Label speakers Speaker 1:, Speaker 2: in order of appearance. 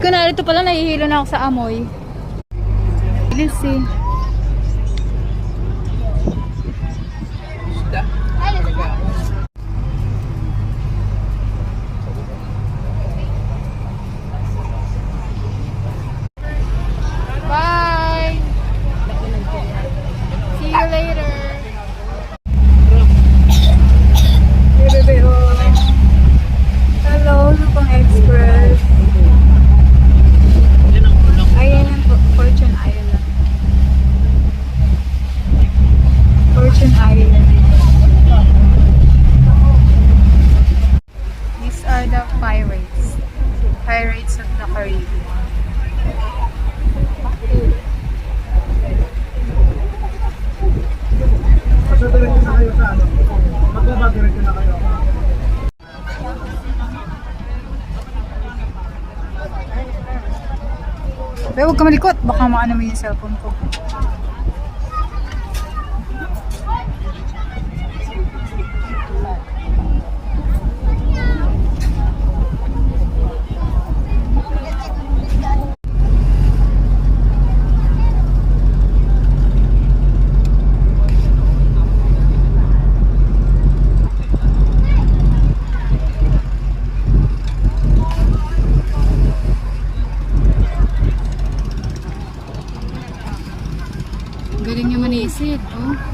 Speaker 1: ko na, ito pala nahihilo na ako sa amoy. Bilis eh. Bye! See you later! Pirates. Pirates of the Caribbean. Pero huwag ka malikot. Baka maano mo yung cellphone ko. Galing niya manisid, oh.